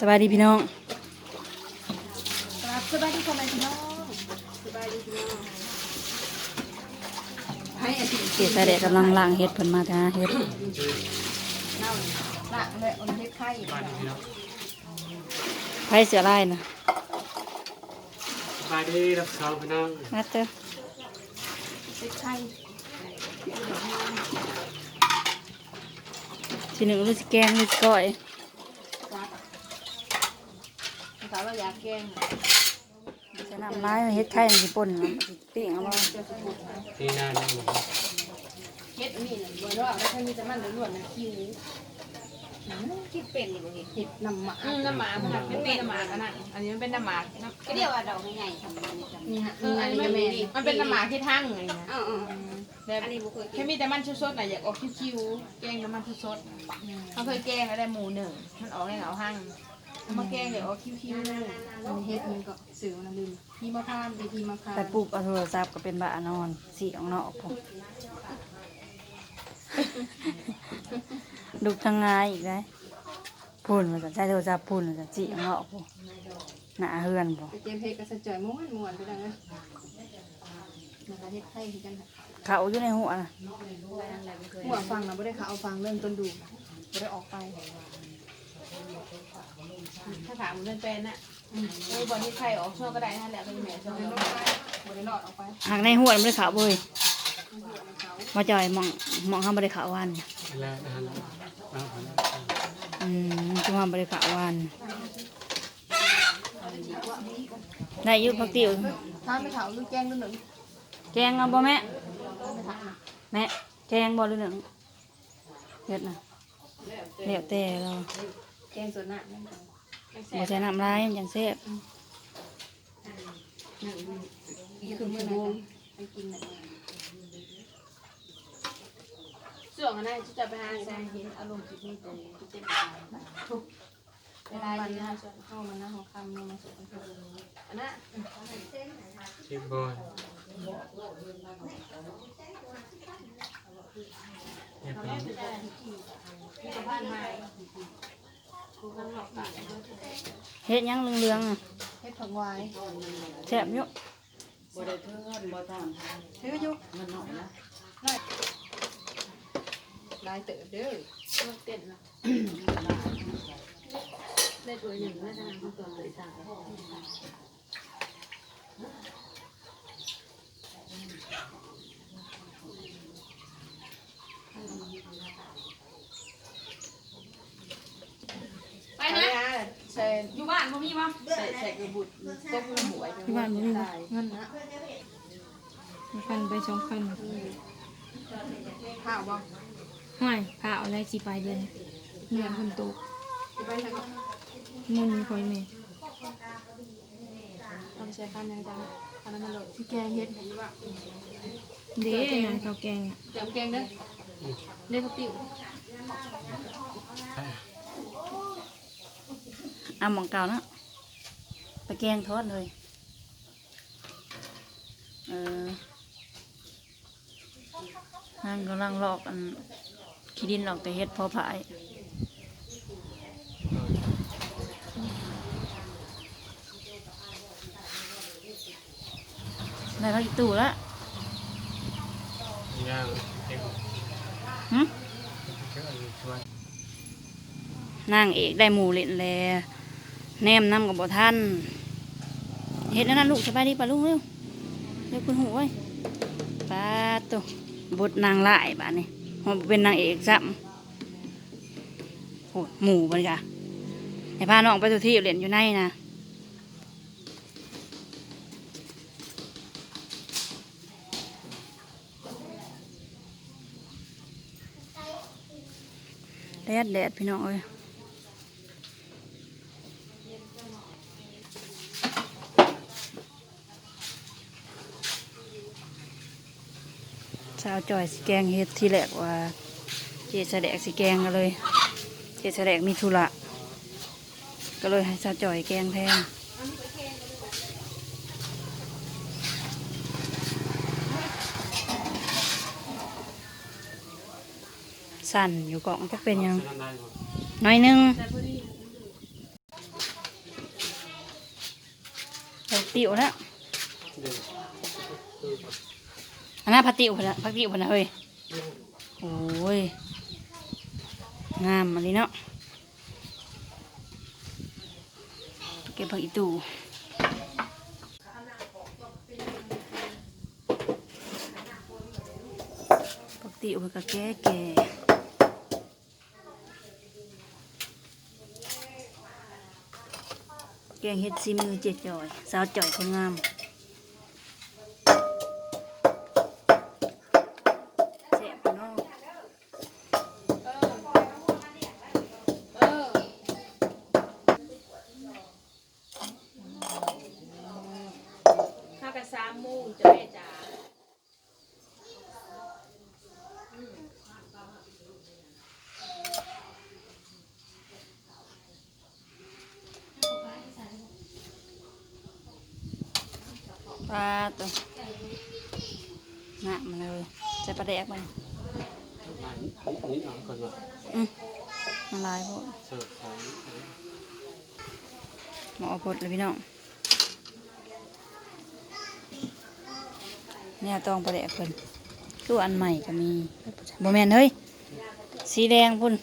สบายดีพี่น้องครับสบายดีพ่อแม่พี่น้องสบายดีพี่น้องให้อาทิตย์เกศแสดงกำลังล้างเฮ็ดเพิ่นมาจ้าเฮ็ดเน่าละเลยเอาเฮ็ดไข่บ้านพี่น้องไผเสือลายนะบ้านที่รับเขาพี่น้องมาเตอเฮ็ดไข่ที หนึ่งรู้สิแกงรู้สิก้อยครับสาวเราอยากแกงจะนำลายมาเฮ็ดไข่มันสิป่นมันสิปิ้งเอาบ่ที่หน้านี่หมดเฮ็ดนี่น่ะบ่รอดแล้วถ้ามีแต่มันล้วนๆนะคิวคิดเป็นอยู่นี่เฮ็ดน้ำหมาอืมน้ำหมามันเป็นเป็นน้ำหมาอันนั้นอันนี้มันเป็นน้ำหมาน้ำก็เรียกว่าดอกใหญ่ๆทำนี่ทำนี่ฮะเอออันนี้มันแม่มันเป็นน้ำหมาที่ทั้งไงนะอ๋ออ๋อ แบบอันนี้บุเคยกิแค่นมีแต่มันสดๆน่ะอยากออกคิ้วๆแกงน้ำมันสดๆเขาเคยแกงอะไรหมูหนึ่งมันออกในเหงาหั่งเอามาแกงเดี๋ยวออกคิ้วอันนี้เฮ็ดมันก็สื่อมันลืมพี่มะพร้าวดีพี่มะพร้าวแต่ปลูกเอาโทรศัพท์ก็เป็นบ้านอนสีออกนอกพุ่นลูกทางงายอีกได้พุ่นมันจะใช้โทรศัพท์พุ่นมันจะสีออกนอกพุ่นหน้าเฮือนพุ่นไปเกมเพลงก็สะจ่อยม่วนม่วนไปดังนะนะคะเฮ็ดไข่คือกันค่ะ เขาอยู่ในหัวน่ะหัวฟังนะไม่ได้เขาเอาฟังเริ่มต้นดูไม่ได้ออกไปๆถ้าถามมันเป็นเป็นน่ะเออบอลที่ไข่ออกช่วงก็ได้นั่นแหละเป็นแม่ช่วงไม่ได้ไม่ได้หลอดออกไปหากในหัวมันบ่ได้เขาเว้ยมาจ่อยมองมองห้ามบริขาววันแล้วนะฮะเอาไปแล้วอืมจุ่มบริขาววันได้อยุพักติวถ้าไม่เผาลูกแกงลูกหนึ่งแกงเอาบ่แม่ไม่เผานะ แม่แกงบ่หรือหนึ่งเฮ็ดนะเดี๋ยวแต่เราแกงส่วนหน้านั่นเองบ่ใส่น้ำลายมันจังแซ่บนี่คือมือนะไปกินส่วงนั้นจะไปหาแซงหินอารมณ์จิตนี่ตัวนี้เต็มเวลาวันนเข้ามานะหัวคำเนี่ยมาสุดอันนั้นชิบบอย เนี่ยเป็นที่สะพานไม้กูนั่งหลอกตาเฮ็ดหยังเหลืองๆน่ะเฮ็ดผักหวายแซ่บอยู่ถืออยู่มันหน่อยนะลายเติบเด้อเต้นนะได้ตัวหนึ่งแล้วทางนั้นตัวเลยต่าง ไปนะใส่อยู่บ้านบ่มีบ่ใส่ใส่กระบุดต้มหวยที่บ้านบ่มีบ่เงินนะพันไปสองพันข้าวบ่ห่วยพาเอาอะไรสิไปเดือนเงินคนตกจะไปทางเงินคอยเมย์ทำใส่ข้าวยังจังข้า วนั้นมาเลยที่แกงเฮ็ดเห็นว่าเด้งานข้าวแกงอะเตรียมแกงเด้อเด้อข้าวติ๋วเอาหมองเก่านะไปแกงทอดเลย เออนั่งกำลังลอกอันขี้ดินออกแต่เฮ็ดพอผาย ได้พักอีตู่ล้วย่างเอ็มหึเยอะอยู่ช่วยนางเอกได้หมูเล่นแลแนมน้ำกับบ่ท่านเฮ็ดนั่นนะลูกสบายดีป่ะลูกเร็วเร็วคุณหูไว้ปาตุบทนางลายบ้านนี้มันเป็นนางเอกซ้ำโอ้ยหมูบันกะไอ้พาน้องไปทุกที่เล่นอยู่ในนะ แดดแดดพี่น้องเอ้ยสาวจอยสิแกงเฮ็ดที่แรกว่า เจแสดงสิแกงกันเลย เจแสดงมีธุระก็เลยให้สาวจอยแกงแทน สั่นอยู่กล่องจะเป็นยังน้อยนึงแต่พอดีใส่ติ๋วแล้วอันนั้นผักติ๋วพุ่นะผักติ๋วพุ่นะเฮ้ยโอ้ยงามอันนี้เนาะเก็บผักอีตูผักติ๋วเพิ่นก็แก่แก่ แกงเฮ็ดซีมือเจ็ดจอย สาวจ่อยคนงาม แซ่บเนาะ เออ ข้าวกระซามมูนจะแม่จ๋า ปลาตัวหนักมาเลยใส่ปลาแดกมันนี่นี่เอาก่อนว่าอืมมันลายพวกเสิร์ฟใส่หมอเอาพดเลยพี่น้องเนี่ยต้องปลาแดกเพิ่นตู้อันใหม่ก็มีบ่แม่นเฮ้ยสีแดงพุ่น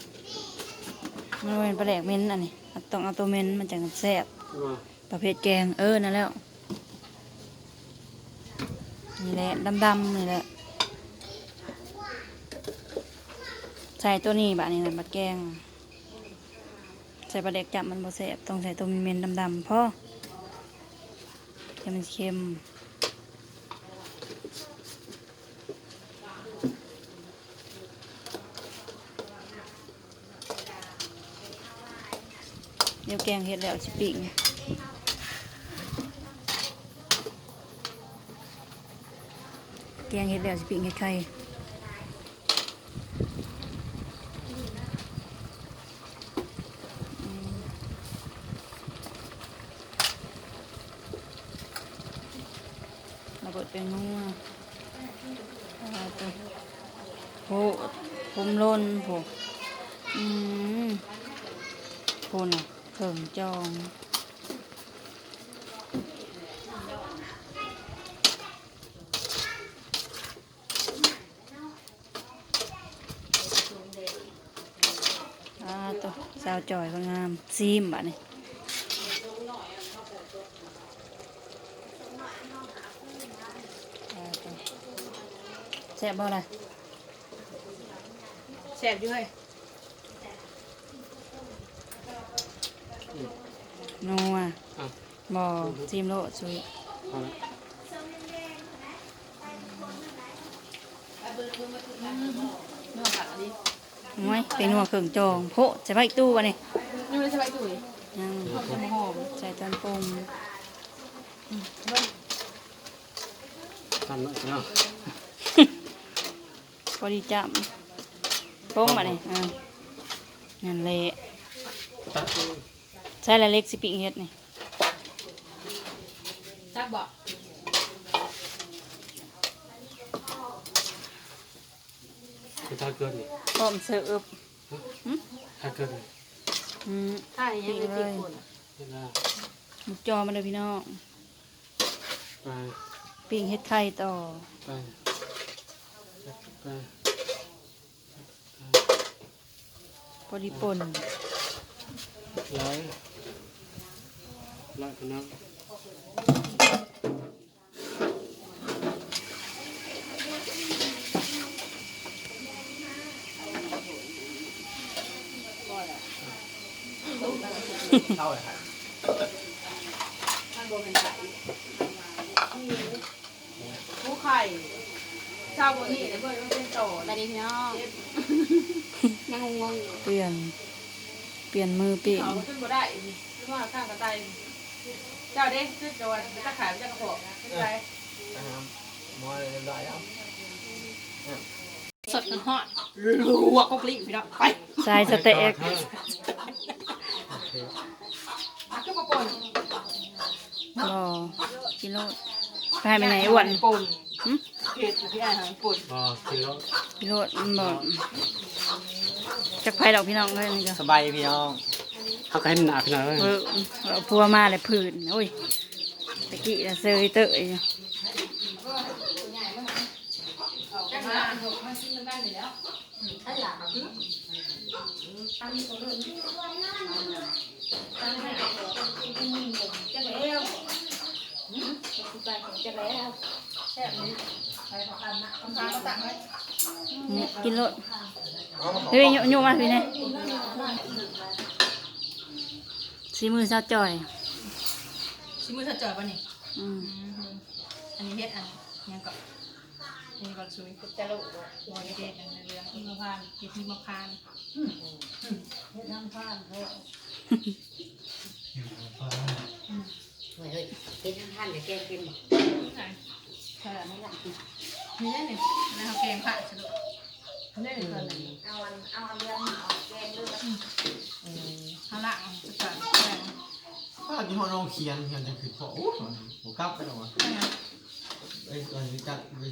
มันบ่เป็นปลาแดกเม้นอันนี้ต้องเอาตัวเม้นมันจังแซ่บว่าประเภทแกงเออนั่นแล้ว นี่แหละดำๆนี่แหละ ใส่ตัวนี้บะนี่นะบัดแกง ใส่ปลาเด็กจับมันบ่แซ่บต้องใส่ตัวมีเมนดำๆพอจะมันเค็มเดี๋ยวแกงเฮ็ดแล้วสิปิ่ง แกงเฮ็ดแล้วสิปิ่งเฮ็ดไข่ระเบิดเป็นนัวเอโหผมลนโหอืมโหน่ะเขิงจอง อ่าตัว สาวจอยก็งามซีมบะนี่อ่าตัวแซ่บบ่ล่ะแสบอยู่เฮ้ยนัวอะบ่ซีมโลดสุย พอละ เนื้อผักอันนี้ น้อย เป็นนัวเครื่องจองโพะใส่ไว้อีกตู้บะเนี่ยนี่ไม่ได้สบายตุ๋ยยังหอมหอมใส่ตอนปรุงทำหน่อยเนาะพอดีจับปรุงบะนี่อ่านั่นแหละใส่ละเล็กสิปิงเฮ็ดนี่จักบอกคือถ้าเกินนี่พร้อมเสิร์ฟ ถ้าเกินนี่อืมถ้าอย่างนี้เป็นติดคนเวลาหมุกจอมาเลยพี่น้องไปปิ้งเฮ็ดไข่ต่อไปไปพอดีป่นร้อยร้อยคนนั้ นผู้ไข่ชาวบนนี่เนี่ยเพื่อนมันเป็นโตสวัสดีพี่น้องยังงงๆอยู่เปลี่ยน เปลี่ยนมือปิ้งเขาขึ้นมาได้ขึ้นมาข้างกระต่ายเจ้าเด้ขึ้นจวนจะขายจะกระโปงขึ้นไปมอเลยเรียบร้อยแล้วสดกันฮอดรัวก็กลิ้งพี่น้องไปใส่สเต็ก ขึ้นมาป่นรอกิโลไปให้ไปไหนอ้วนป่นหึเผ็ดอยู่ที่อาหารป่นพอกินแล้วกิโลมันบอกจักไผดอกพี่น้องเลยนี่ก็สบายพี่น้องเขาก็ให้หนาพี่น้องเลยเออเอาพัวมาเลยผื่นโอ้ยตะกี้น่ะเซยเตยอยู่จังหวะหกมากินกันอยู่แล้วถ้าอยากกิน ตั้งตัวเลยตั้งให้กินมีหมูจะแล้วไปจะแล้วแซ่บนี้ไปพอกันนะคำตาก็ตักไว้นี่กินรถเฮ้ยโยโยมาพี่เนี่ยสีมือซาจ่อยชิมือเธอเจอป่ะนี่อืมอันนี้เฮ็ดอันยังก็นี่ก่อนซุยจะรู้ว่าตัวเด็กกันในเรื่องที่มะพร้าวที่ที่มะพร้าวเฮ็ดน้ำผ้าเถอะเฮ้ยเป็นท่านท่านจะแกงเป็นบ่ใช่แล้วนี่แหละนี่นี่นี่เขาแกงผักสะดวกนี่นี่ตัวนี้เอาอันเอาอันเรื่องออกแกงด้วยเขาละจะตัดแกงป้าที่ห้องน้องเขียนเขียนจะคือพอโอ้ผมกลับไปหรอวะไอ้ตอนนี้จัดไป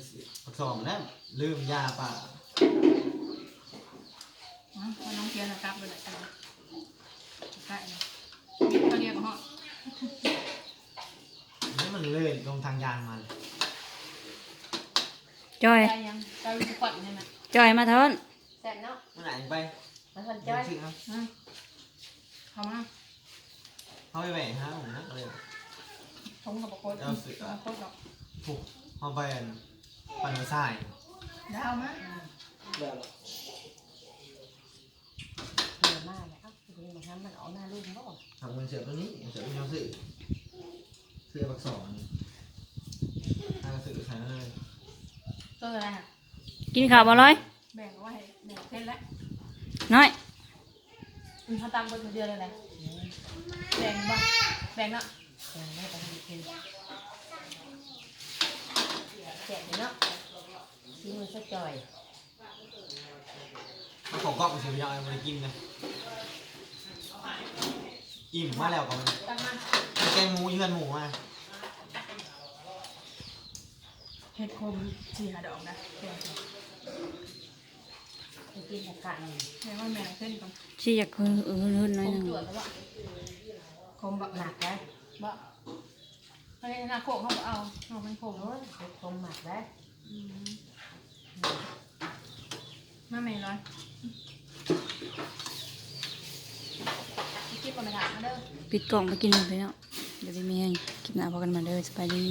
สอบแล้วลืมยาป่าน้องเทียนนะครับไปไหนกัน ใกล้เขาเรียกเขานี่มันเลื่อนลงทางยางมาเลยจ่อย ได้ยังได้รู้ปัดเนี่ยนะจ่อยมาเถินแซ่บเนาะมันไหนไปมันคนเดี๋จ้ยอวยชื่อครับเขามาเขาไปแหวนฮะผมนะเลยทงกับโคตรโคตรหรอกผูกเขาไปปั่นสายดาวมาเยอะมากเลยครับทีนี้ มันทำมันออกหน้ารุ่มบ่ทำเงินเสือตัวนี้เสือตัวนี้ซื้อเสื้อบักสองทางซื้อใช้เลยตัวอะไรฮะกินข้าวบ่ร้อย แบ่งเอาไว้แบ่งเส้นแล้วน้อยเขาตั้งบนเดือนอะไรแบ่งบ้างแบ่งเนาะแกงได้ไปทำกินแซ่บเนาะที่มือสะจ่อยเขาขอกล้องเสือยาวมากินนะ อิ่มมาแล้วก่อนตั้งมาแกงหมูเยือนหมูมาเห็ดคมสี่หาดอกนะแบ่งไปกินกับกะหนึ่งแบ่งว่าแบ่งขึ้นก่อนชี้อยากคือเออเฮือนหน่อยหนึงตรวจแล้วว่าคมแบบหมักได้บ่เขาเรียกหน้าโคกเขาบอกเอาเอาเป็นโคกโอ้ยไปคมหมักได้มาไม่ร้อยคิดว่าไม่ถามมาเด้อ ปิดกล่องไปกินหมดไปแล้วเดี๋ยวไปเมียงกินหน้าพอกันมาเด้อสบายดี